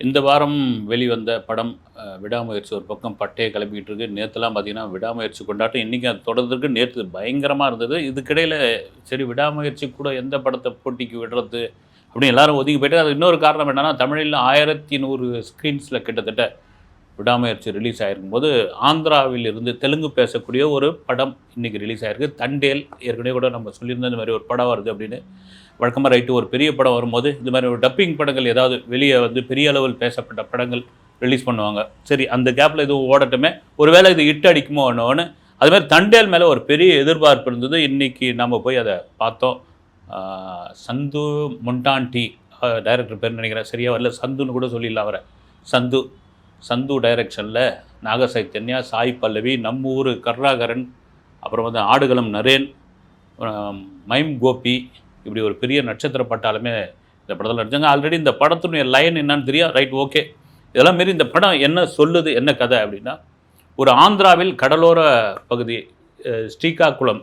இந்த வாரம் வெளிவந்த படம் விடாமுயற்சி ஒரு பக்கம் பட்டையை கிளம்பிக்கிட்டு இருக்கு நேற்றுலாம் பார்த்தீங்கன்னா விடாமுயற்சி கொண்டாட்டம். இன்றைக்கி அது தொடர்ந்துருக்கு நேற்று பயங்கரமாக இருந்தது. இதுக்கிடையில் சரி விடாமுயற்சி கூட எந்த படத்தை போட்டிக்கு விடுறது அப்படின்னு எல்லாரும் ஒதுங்கி போயிட்டு அது இன்னொரு காரணம் என்னென்னா தமிழில் ஆயிரத்தி நூறு ஸ்க்ரீன்ஸில் கிட்டத்தட்ட விடாமுயற்சி ரிலீஸ் ஆகிருக்கும் போது ஆந்திராவில் இருந்து தெலுங்கு பேசக்கூடிய ஒரு படம் இன்றைக்கி ரிலீஸ் ஆகிருக்கு தண்டேல் ஏற்கனவே கூட நம்ம சொல்லியிருந்த இந்த மாதிரி ஒரு படம் வருது அப்படின்னு வழக்கமாக ரைட்டு ஒரு பெரிய படம் வரும்போது இந்த மாதிரி ஒரு டப்பிங் படங்கள் ஏதாவது வெளியே வந்து பெரிய அளவில் பேசப்பட்ட படங்கள் ரிலீஸ் பண்ணுவாங்க. சரி அந்த கேப்பில் இது ஓடட்டுமே? ஒருவேளை இது இட்டு அடிக்குமோ ஒன்று அது மாதிரி தண்டேல் மேலே ஒரு பெரிய எதிர்பார்ப்பு இருந்தது. இன்றைக்கி நம்ம போய் அதை பார்த்தோம். சந்து முண்டான்டி டைரக்டர் பேர் நினைக்கிறேன். சரியாக வரல. சந்துன்னு கூட சொல்லிடலாம் அவரை. சந்து சந்து டைரக்ஷனில் நாகசைத்தன்யா சாய் பல்லவி நம்ம ஊர் கருணாகரன் அப்புறம் வந்து ஆடுகளம் நரேன் மைம் கோபி இப்படி ஒரு பெரிய நட்சத்திர பட்டாலுமே இந்த படத்தில் நடிச்சாங்க. ஆல்ரெடி இந்த படத்துடைய லைன் என்னன்னு தெரியும் ரைட் ஓகே இதெல்லாம் மாரி இந்த படம் என்ன சொல்லுது என்ன கதை அப்படின்னா ஒரு ஆந்திராவில் கடலோர பகுதி ஸ்ரீகாக்குளம்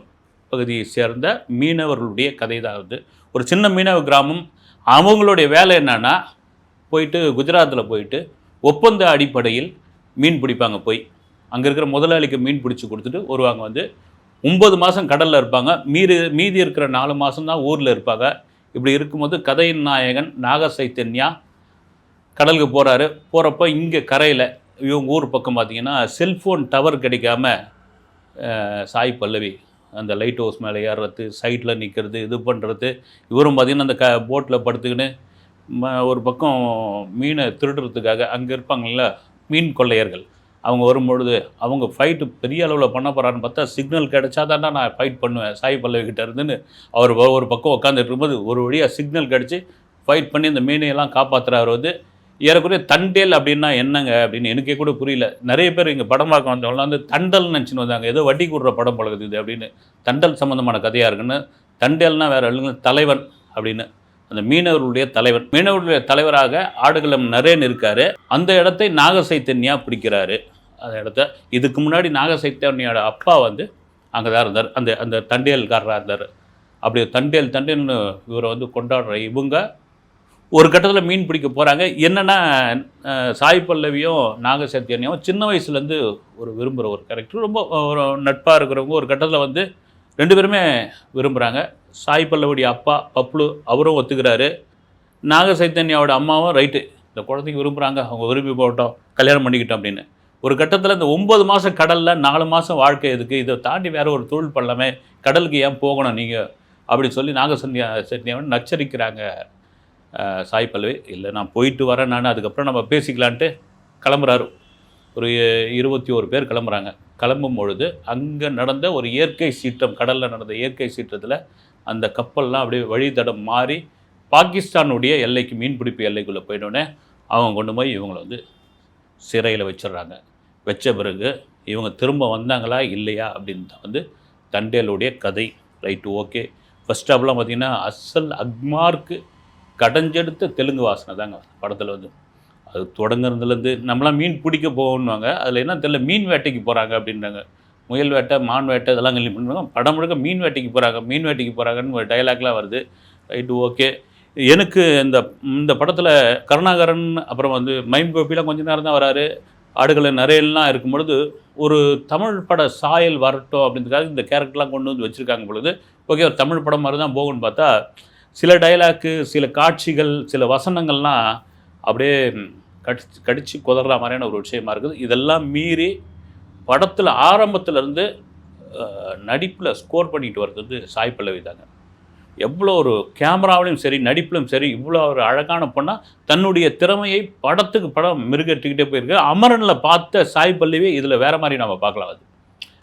பகுதியை சேர்ந்த மீனவர்களுடைய கதை தான் வந்து ஒரு சின்ன மீனவ கிராமம். அவங்களுடைய வேலை என்னன்னா போயிட்டு குஜராத்தில் போயிட்டு ஒப்பந்த அடிப்படையில் மீன் பிடிப்பாங்க போய். அங்கே இருக்கிற முதலாளிக்கு மீன் பிடிச்சி கொடுத்துட்டு வருவாங்க வந்து ஒம்பது மாதம் கடலில் இருப்பாங்க. மீதி மீதி இருக்கிற நாலு மாதம் தான் ஊரில் இருப்பாங்க. இப்படி இருக்கும்போது கதையின் நாயகன் நாக சைத்தன்யா கடலுக்கு போகிறாரு போகிறப்ப இங்கே கரையில் இவங்க ஊர் பக்கம் பார்த்தீங்கன்னா செல்ஃபோன் டவர் கிடைக்காம சாய் பல்லவி அந்த லைட் ஹவுஸ் மேலே ஏறுறது சைட்டில் நிற்கிறது இது பண்ணுறது இவரும் பார்த்திங்கன்னா அந்த க போட்டில் படுத்துக்கின்னு ம- ஒரு பக்கம் மீனை திருடுறதுக்காக அங்கே இருப்பாங்கள்ல மீன் கொள்ளையர்கள். அவங்க வரும்பொழுது அவங்க ஃபைட்டு பெரிய அளவில் பண்ண போகிறான்னு பார்த்தா சிக்னல் கிடைச்சா தானே நான் ஃபைட் பண்ணுவேன் சாய் பல்லவிக்கிட்ட இருந்துன்னு அவர் ஒரு பக்கம் உட்காந்துட்டு இருக்கும்போது ஒரு வழியாக சிக்னல் கிடச்சி ஃபைட் பண்ணி அந்த மீனையெல்லாம் காப்பாற்றுறாரு வந்து ஏறக்குறைய தண்டேல் அப்படின்னா என்னங்க அப்படின்னு எனக்கே கூட புரியல. நிறைய பேர் இங்கே படம் பார்க்க வந்தவங்களாம் வந்து தண்டல் நினச்சின்னு வந்தாங்க. ஏதோ வட்டி கூடுற படம் பழகுது இது அப்படின்னு. தண்டல் சம்மந்தமான கதையாக இருக்குன்னு. தண்டேல்னால் வேறு இல்லைங்க தலைவன் அப்படின்னு. அந்த மீனவர்களுடைய தலைவர் மீனவர்களுடைய தலைவராக ஆடுகளம் நரேன் இருக்காரு. அந்த இடத்தை நாகசைத்தன்யா பிடிக்கிறாரு. அந்த இடத்த இதுக்கு முன்னாடி நாகசைத்தன்யாவோட அப்பா வந்து அங்கே தான் இருந்தார். அந்த அந்த தண்டேல்காரராக இருந்தார். அப்படி தண்டேல் தண்டியல்னு இவரை வந்து கொண்டாடுற இவங்க ஒரு கட்டத்தில் மீன் பிடிக்க போகிறாங்க என்னென்னா சாய் பல்லவியும் நாகசைத்தன்யாவும் சின்ன வயசுலேருந்து ஒரு விரும்புகிற ஒரு கேரக்டர் ரொம்ப ஒரு நட்பாக இருக்கிறவங்க ஒரு கட்டத்தில் வந்து ரெண்டு பேருமே விரும்புகிறாங்க சாய் பல்லவியுடைய அப்பா பப்ளு அவரும் ஒத்துக்கிறாரு. நாக சைத்தன்யாவோட அம்மாவும் ரைட்டு இந்த குழந்தைக்கு விரும்புகிறாங்க அவங்க விரும்பி போட்டோம் கல்யாணம் பண்ணிக்கிட்டோம் அப்படின்னு. ஒரு கட்டத்தில் இந்த ஒம்பது மாதம் கடலில் நாலு மாதம் வாழ்க்கை இதுக்கு இதை தாண்டி வேறு ஒரு தொழில் பண்ணலாமே. கடலுக்கு ஏன் போகணும் நீங்கள் அப்படின்னு சொல்லி நாகசன்யா சைத்தன்யாவை நச்சரிக்கிறாங்க. சாய் பல்லவி இல்லை நான் போயிட்டு வரேன் நான். அதுக்கப்புறம் நம்ம பேசிக்கலான்ட்டு கிளம்புறாரு. ஒரு இருபத்தி ஒரு பேர் கிளம்புறாங்க. கிளம்பும் பொழுது அங்கே நடந்த ஒரு இயற்கை சீற்றம் கடலில் நடந்த இயற்கை சீற்றத்தில் அந்த கப்பல்லாம் அப்படியே வழித்தடம் மாறி பாகிஸ்தானுடைய எல்லைக்கு மீன்பிடிப்பு எல்லைக்குள்ளே போயிட்டோடனே அவங்க கொண்டு போய் இவங்களை வந்து சிறையில் வச்சிடுறாங்க. வச்ச பிறகு இவங்க திரும்ப வந்தாங்களா இல்லையா அப்படின்னு தான் வந்து தண்டேலுடைய கதை. ரைட்டு ஓகே ஃபர்ஸ்ட் ஆஃப்லாம் பார்த்திங்கன்னா அசல் அக்மார்க்கு கடைஞ்செடுத்த தெலுங்கு வாசனை தாங்க படத்தில் வந்து. அது தொடங்குறதுலேருந்து நம்மளாம் மீன் பிடிக்க போகணுவாங்க அதில் என்ன தெரியல மீன் வேட்டைக்கு போகிறாங்க அப்படின்றாங்க. முயல் வேட்டை மான் வேட்டை இதெல்லாம் கல்வி பண்ணுவாங்க படம் முழுக்க மீன் வேட்டைக்கு போகிறாங்க மீன் வேட்டைக்கு போகிறாங்கன்னு ஒரு டைலாக்லாம் வருது. ரைட்டு ஓகே எனக்கு இந்த இந்த படத்தில் கருணாகரன் அப்புறம் வந்து மைம் கோபிலாம் கொஞ்ச நேரம் தான் வராரு. ஆடுகளை நிறையெல்லாம் இருக்கும் பொழுது ஒரு தமிழ் பட சாயல் வரட்டும் அப்படின்றதுக்காக இந்த கேரக்டர்லாம் கொண்டு வந்து வச்சுருக்காங்க பொழுது ஓகே ஒரு தமிழ் படம் மாதிரி தான் போகும்னு பார்த்தா சில டைலாக்கு சில காட்சிகள் சில வசனங்கள்லாம் அப்படியே கடிச்சு கடிச்சு குதற மாதிரியான ஒரு விஷயமா இருக்குது. இதெல்லாம் மீறி படத்தில் ஆரம்பத்துலேருந்து நடிப்பில் ஸ்கோர் பண்ணிட்டு வர்றது சாய் பல்லவி தாங்க. எவ்வளோ ஒரு கேமராவிலையும் சரி நடிப்பிலும் சரி இவ்வளோ ஒரு அழகான பொண்ணாக தன்னுடைய திறமையை படத்துக்கு படம் மிருகட்டுக்கிட்டே போயிருக்கு. அமரனில் பார்த்த சாய் பல்லவி இதில் வேறு மாதிரி நம்ம பார்க்கலாம் அது.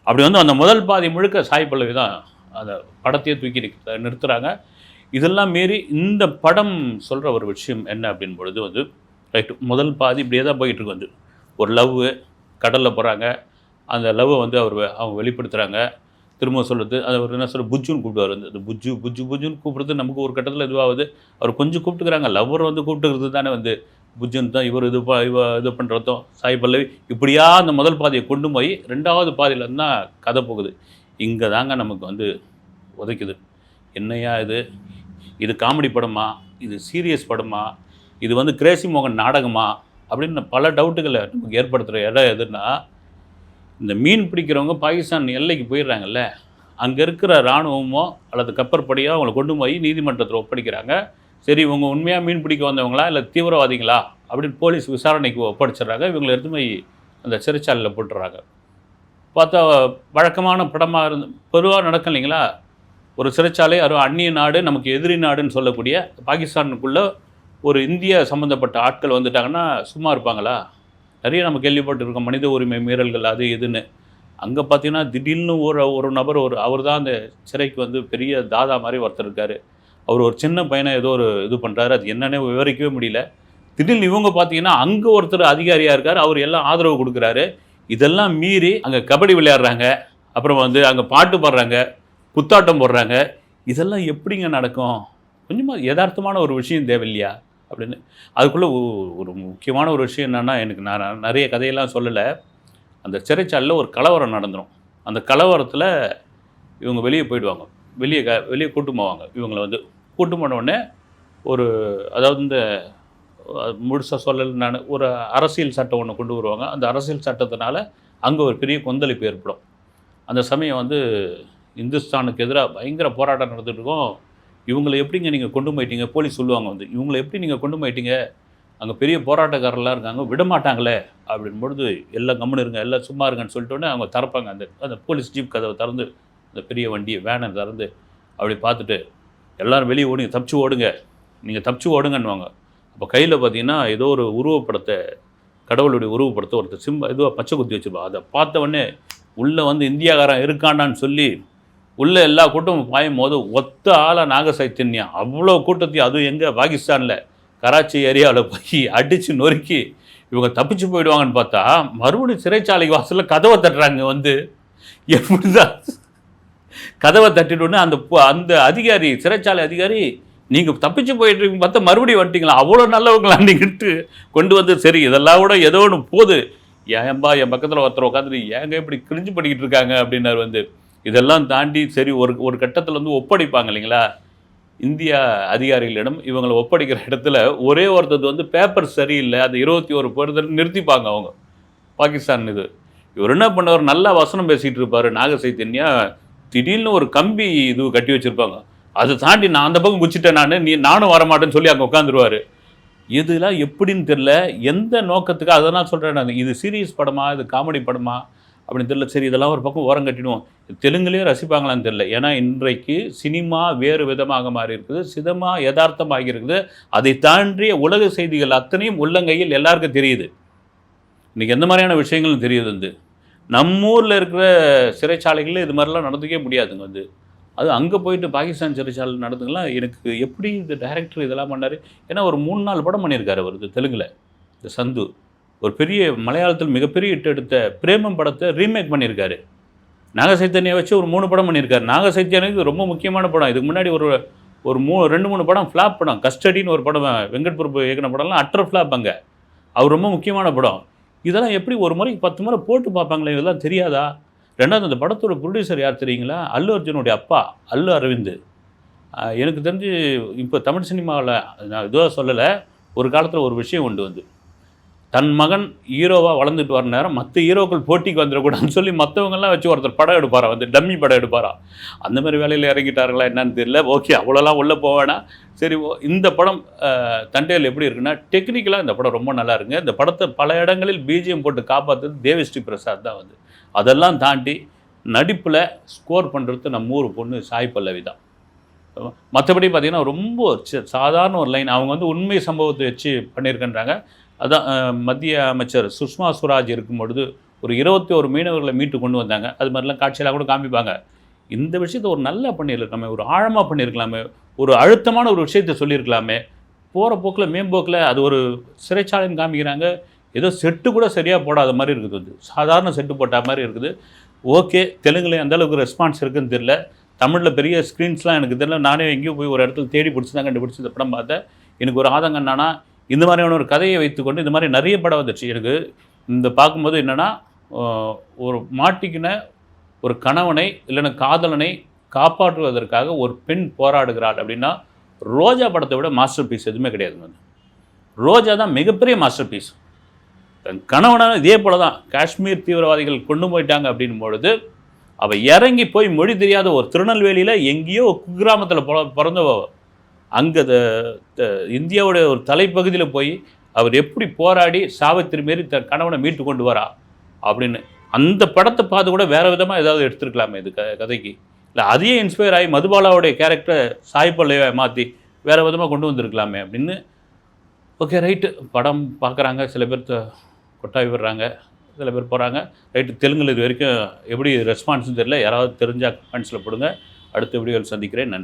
அப்படி வந்து அந்த முதல் பாதி முழுக்க சாய் பல்லவி தான் அந்த படத்தையே தூக்கி நிறுத்துகிறாங்க இதெல்லாம் மீறி இந்த படம் சொல்கிற ஒரு விஷயம் என்ன அப்படின் பொழுது வந்து ரைட்டு முதல் பாதி இப்படியே தான் போயிட்டுருக்கு வந்து. ஒரு லவ் கடலில் போகிறாங்க அந்த லவ்வை வந்து அவர் அவங்க வெளிப்படுத்துகிறாங்க திரும்ப சொல்கிறது அது அவர் என்ன சொல்ற புஜ்ஜுன்னு கூப்பிடுவார் வந்து. அந்த புஜ்ஜு புஜ்ஜு புஜ்ஜுன்னு கூப்பிடுறது நமக்கு ஒரு கட்டத்தில் இதுவாகுது. அவர் கொஞ்சம் கூப்பிட்டுக்கிறாங்க. லவ்வர் வந்து கூப்பிட்டுக்கிறது தானே வந்து. புஜ்ஜுன்னு தான் இவர் இது ப இவ இது பண்ணுறதும் சாய் பல்லவி இப்படியா அந்த முதல் பாதையை கொண்டு போய் ரெண்டாவது பாதையில் தான் கதை போகுது. இங்கே தாங்க நமக்கு வந்து உதைக்குது. என்னையா இது? இது காமெடி படமா? இது சீரியஸ் படமா? இது வந்து கிரேசி மோகன் நாடகமா? அப்படின்னு பல டவுட்டுகளை நமக்கு ஏற்படுத்துகிற இடம் எதுன்னா இந்த மீன் பிடிக்கிறவங்க பாகிஸ்தான் எல்லைக்கு போயிடுறாங்கல்ல அங்கே இருக்கிற இராணுவமோ அல்லது கப்பற்படையோ அவங்களை கொண்டு போய் நீதிமன்றத்தில் ஒப்படைக்கிறாங்க. சரி இவங்க உண்மையாக மீன் பிடிக்க வந்தவங்களா இல்லை தீவிரவாதிகளா அப்படின்னு போலீஸ் விசாரணைக்கு ஒப்படைச்சிடுறாங்க. இவங்களை எடுத்து போய் அந்த சிறைச்சாலையில் போட்டுறாங்க பார்த்தா வழக்கமான படமாக இருந்து பொதுவாக நடக்கும் இல்லைங்களா? ஒரு சிறைச்சாலை அது அந்நிய நாடு நமக்கு எதிரி நாடுன்னு சொல்லக்கூடிய பாகிஸ்தானுக்குள்ளே ஒரு இந்திய சம்மந்தப்பட்ட ஆட்கள் வந்துட்டாங்கன்னா சும்மா இருப்பாங்களா? நிறைய நம்ம கேள்விப்பட்டிருக்கோம் மனித உரிமை மீறல்கள் அது இதுன்னு. அங்கே பார்த்தீங்கன்னா திடீர்னு ஒரு ஒரு நபர் ஒரு அவர் தான் அந்த சிறைக்கு வந்து பெரிய தாதா மாதிரி ஒருத்தர் இருக்கார். அவர் ஒரு சின்ன பையனை ஏதோ ஒரு இது பண்ணுறாரு அது என்னன்னே விவரிக்கவே முடியல. திடீர்னு இவங்க பார்த்தீங்கன்னா அங்கே ஒருத்தர் அதிகாரியாக இருக்கார் அவர் எல்லாம் ஆதரவு கொடுக்குறாரு. இதெல்லாம் மீறி அங்கே கபடி விளையாடுறாங்க அப்புறம் வந்து அங்கே பாட்டு பாடுறாங்க குத்தாட்டம் போடுறாங்க. இதெல்லாம் எப்படிங்க நடக்கும்? கொஞ்சமாக யதார்த்தமான ஒரு விஷயம் தேவையில்லையா? அப்படின்னு. அதுக்குள்ளே ஒரு முக்கியமான ஒரு விஷயம் என்னென்னா எனக்கு நான் நிறைய கதையெல்லாம் சொல்லலை. அந்த சிறைச்சாலையில் ஒரு கலவரம் நடந்துடும் அந்த கலவரத்தில் இவங்க வெளியே போயிடுவாங்க. வெளியே க வெளியே கூட்டு போவாங்க. இவங்களை வந்து கூட்டு போனவுடனே ஒரு அதாவது இந்த முழுசாக சொல்லலை நான் ஒரு அரசியல் சட்டம் ஒன்று கொண்டு வருவாங்க. அந்த அரசியல் சட்டத்தினால அங்கே ஒரு பெரிய கொந்தளிப்பு ஏற்படும். அந்த சமயம் வந்து இந்துஸ்தானுக்கு எதிராக பயங்கர போராட்டம் நடந்துகிட்டு இருக்கும். இவங்களை எப்படிங்க நீங்கள் கொண்டு போயிட்டீங்க? போலீஸ் சொல்லுவாங்க வந்து இவங்களை எப்படி நீங்கள் கொண்டு போயிட்டீங்க? அங்கே பெரிய போராட்டக்காரர்லாம் இருக்காங்க விட மாட்டாங்களே? அப்படின்பொழுது எல்லாம் கம்முன்னு இருங்க எல்லாம் சும்மா இருங்கன்னு சொல்லிட்டோன்னே அவங்க திறப்பாங்க. அந்த அந்த போலீஸ் ஜீப் கதவை திறந்து அந்த பெரிய வண்டியை வேனை திறந்து அப்படி பார்த்துட்டு எல்லோரும் வெளியே ஓடுங்க தப்பிச்சு ஓடுங்க நீங்கள் தப்பிச்சு ஓடுங்கன்னுவாங்க. அப்போ கையில் பார்த்தீங்கன்னா ஏதோ ஒரு உருவப்படத்தை கடவுளுடைய உருவப்படத்தை ஒருத்தர் சிம்ப இதுவாக பச்சை குத்தி வச்சுருப்பா அதை பார்த்த உடனே உள்ளே வந்து இந்தியாக்காரன் இருக்காண்டான்னு சொல்லி உள்ளே எல்லா கூட்டமும் பாயும் போது ஒத்த ஆளாக நாக சைத்தன்யா அவ்வளோ கூட்டத்தையும் அதுவும் எங்கே? பாகிஸ்தானில். கராச்சி ஏரியாவில் போய் அடித்து நொறுக்கி இவங்க தப்பிச்சு போயிடுவாங்கன்னு பார்த்தா மறுபடியும் சிறைச்சாலை வாசலில் கதவை தட்டுறாங்க வந்து. எப்படி தான் கதவை தட்டிட்டோன்னே அந்த அந்த அதிகாரி சிறைச்சாலை அதிகாரி நீங்கள் தப்பிச்சு போயிட்டு பார்த்தா மறுபடியும் வந்துட்டீங்களா? அவ்வளோ நல்லவங்களா நீங்கிட்டு கொண்டு வந்து சரி இதெல்லாம் கூட ஏதோ ஒன்று போகுது. ஏன்பா என் பக்கத்தில் ஒருத்தர் உட்காந்துட்டு ஏங்க இப்படி கிழிஞ்சு பண்ணிக்கிட்டு இருக்காங்க? அப்படின்னாரு வந்து. இதெல்லாம் தாண்டி சரி ஒரு ஒரு கட்டத்தில் வந்து ஒப்படைப்பாங்க இல்லைங்களா? இந்தியா அதிகாரிகளிடம் இவங்களை ஒப்படைக்கிற இடத்துல ஒரே ஒருத்தர் வந்து பேப்பர் சரியில்லை அந்த இருபத்தி ஒரு பேர் நிறுத்திப்பாங்க அவங்க. பாகிஸ்தான் இது. இவர் என்ன பண்ணவர் நல்லா வசனம் பேசிகிட்டு இருப்பார். நாக சைத்தன்யா திடீர்னு ஒரு கம்பி இது கட்டி வச்சுருப்பாங்க. அதை தாண்டி நான் அந்த பக்கம் குச்சிட்டேன் நான் நீ நானும் வரமாட்டேன்னு சொல்லி அங்கே உட்காந்துருவார். இதெல்லாம் எப்படின்னு தெரில எந்த நோக்கத்துக்கு அதெல்லாம் சொல்கிறேன் நான். இது சீரியஸ் படமா? இது காமெடி படமா? அப்படின்னு தெரியல. சரி இதெல்லாம் ஒரு பக்கம் ஓரம் கட்டிடுவோம். தெலுங்குலேயே ரசிப்பாங்களான்னு தெரியல. ஏன்னா இன்றைக்கு சினிமா வேறு விதமாக மாறி இருக்குது சிதமா யதார்த்தமாகி இருக்குது அதை தாண்டிய உலக செய்திகள் அத்தனையும் உள்ளங்கையில் எல்லாருக்கும் தெரியுது. இன்றைக்கி எந்த மாதிரியான விஷயங்களும் தெரியுது வந்து. நம்ம ஊரில் இருக்கிற சிறைச்சாலைகளில் இது மாதிரிலாம் நடந்துக்கே முடியாதுங்க வந்து. அது அங்கே போயிட்டு பாகிஸ்தான் சிறைச்சாலை நடந்துங்கலாம் எனக்கு எப்படி இந்த டைரக்டர் இதெல்லாம் பண்ணார்? ஏன்னா ஒரு மூணு நாள் படம் பண்ணியிருக்காரு அவர் தெலுங்கில். இந்த சந்து. ஒரு பெரிய மலையாளத்தில் மிகப்பெரிய இட்டு எடுத்த பிரேமம் படத்தை ரீமேக் பண்ணியிருக்காரு. நாகசைத்தன்யை வச்சு ஒரு மூணு படம் பண்ணியிருக்காரு. நாகசைத்தன்யனுக்கு ரொம்ப முக்கியமான படம். இதுக்கு முன்னாடி ஒரு ஒரு மூ ரெண்டு மூணு படம் ஃப்ளாப் படம். கஸ்டடின்னு ஒரு படம் வெங்கட் பிரபு இயக்கின படம்லாம் அட்டர் ஃப்ளாப் அங்கே. அவர் ரொம்ப முக்கியமான படம். இதெல்லாம் எப்படி ஒரு முறைக்கு பத்து முறை போட்டு பார்ப்பாங்களே இதெல்லாம் தெரியாதா? ரெண்டாவது அந்த படத்தோட ப்ரொடியூசர் யார் தெரியுங்களா? அல்லு அர்ஜுனுடைய அப்பா அல்லு அரவிந்த். எனக்கு தெரிஞ்சு இப்போ தமிழ் சினிமாவில் நான் இதுவாக சொல்லலை ஒரு காலத்தில் ஒரு விஷயம் உண்டு வந்து. தன் மகன் ஹீரோவாக வளர்ந்துட்டு வர நேரம் மற்ற ஹீரோக்கள் போட்டிக்கு வந்துடக்கூடாதுன்னு சொல்லி மற்றவங்கெல்லாம் வச்சு ஒருத்தர் படம் எடுப்பாரா? வந்து டம்மி படம் எடுப்பாரா? அந்த மாதிரி வேலையில் இறங்கிட்டார்களா என்னன்னு தெரியல. ஓகே அவ்வளோலாம் உள்ளே போவேனா சரி இந்த படம் தண்டையில் எப்படி இருக்குன்னா டெக்னிக்கலாக இந்த படம் ரொம்ப நல்லா இருக்குங்க. இந்த படத்தை பல இடங்களில் பிஜிஎம் போட்டு காப்பாற்றுறது தேவிஸ்ரீ பிரசாத் தான் வந்து. அதெல்லாம் தாண்டி நடிப்பில் ஸ்கோர் பண்ணுறது நம்ம ஊர் பொண்ணு சாய் பல்லவி தான். மற்றபடி பார்த்திங்கன்னா ரொம்ப சாதாரண ஒரு லைன் அவங்க வந்து உண்மை சம்பவத்தை வச்சு பண்ணியிருக்கின்றாங்க. அதான் மத்திய அமைச்சர் சுஷ்மா சுவராஜ் இருக்கும் பொழுது ஒரு இருபத்தி ஒரு மீனவர்களை மீட்டு கொண்டு வந்தாங்க. அது மாதிரிலாம் காட்சியெல்லாம் கூட காமிப்பாங்க. இந்த விஷயத்தை ஒரு நல்லா பண்ணியிருக்கலாமே ஒரு ஆழமாக பண்ணியிருக்கலாமே ஒரு அழுத்தமான ஒரு விஷயத்தை சொல்லியிருக்கலாமே. போகிற போக்கில் மேம்போக்கில் அது ஒரு சிறைச்சாலைன்னு காமிக்கிறாங்க. ஏதோ செட்டு கூட சரியாக போடாத மாதிரி இருக்குது வந்து. சாதாரண செட்டு போட்ட மாதிரி இருக்குது. ஓகே தெலுங்குல அந்தளவுக்கு ரெஸ்பான்ஸ் இருக்குதுன்னு தெரில தமிழில் பெரிய ஸ்க்ரீன்ஸ்லாம் எனக்கு தெரியல. நானே எங்கேயும் போய் ஒரு இடத்துல தேடி பிடிச்சி தான் கண்டுபிடிச்சி இந்த படம் பார்த்தேன். எனக்கு ஒரு ஆதங்கம் என்னன்னா இந்த மாதிரியான ஒரு கதையை வைத்துக்கொண்டு இந்த மாதிரி நிறைய படம் வந்துச்சு. எனக்கு இந்த பார்க்கும்போது என்னென்னா ஒரு மாட்டிக்கின ஒரு கணவனை இல்லைன்னா காதலனை காப்பாற்றுவதற்காக ஒரு பெண் போராடுகிறாள் அப்படின்னா ரோஜா படத்தை விட மாஸ்டர் பீஸ் எதுவுமே கிடையாது. வந்து ரோஜா தான் மிகப்பெரிய மாஸ்டர் பீஸ் தன் கணவனை இதே போல தான் காஷ்மீர் தீவிரவாதிகள் கொண்டு போயிட்டாங்க அப்படின் பொழுது அவள் இறங்கி போய் மொழி தெரியாத ஒரு திருநெல்வேலியில் எங்கேயோ குக்கிராமத்தில் பிற பிறந்தவ அங்கே இந்தியாவுடைய ஒரு தலைப்பகுதியில் போய் அவர் எப்படி போராடி சாவித்திரி மாரி தன் கணவனை மீட்டு கொண்டு வரா அப்படின்னு. அந்த படத்தை பார்த்து கூட வேறு விதமாக ஏதாவது எடுத்துருக்கலாமே இது க கதைக்கு. இல்லை அதையே இன்ஸ்பயர் ஆகி மதுபாலாவுடைய கேரக்டரை சாய்ப்பல்லையை மாற்றி வேறு விதமாக கொண்டு வந்திருக்கலாமே அப்படின்னு. ஓகே ரைட்டு படம் பார்க்குறாங்க. சில பேர் த- கொட்டாவி விடுறாங்க. சில பேர் போகிறாங்க ரைட்டு தெலுங்கில் இது வரைக்கும் எப்படி ரெஸ்பான்ஸ்னு தெரியல. யாராவது தெரிஞ்சால் கமெண்ட்ஸில் போடுங்க. அடுத்த வீடியோவில் சந்திக்கிறேன். நன்றி.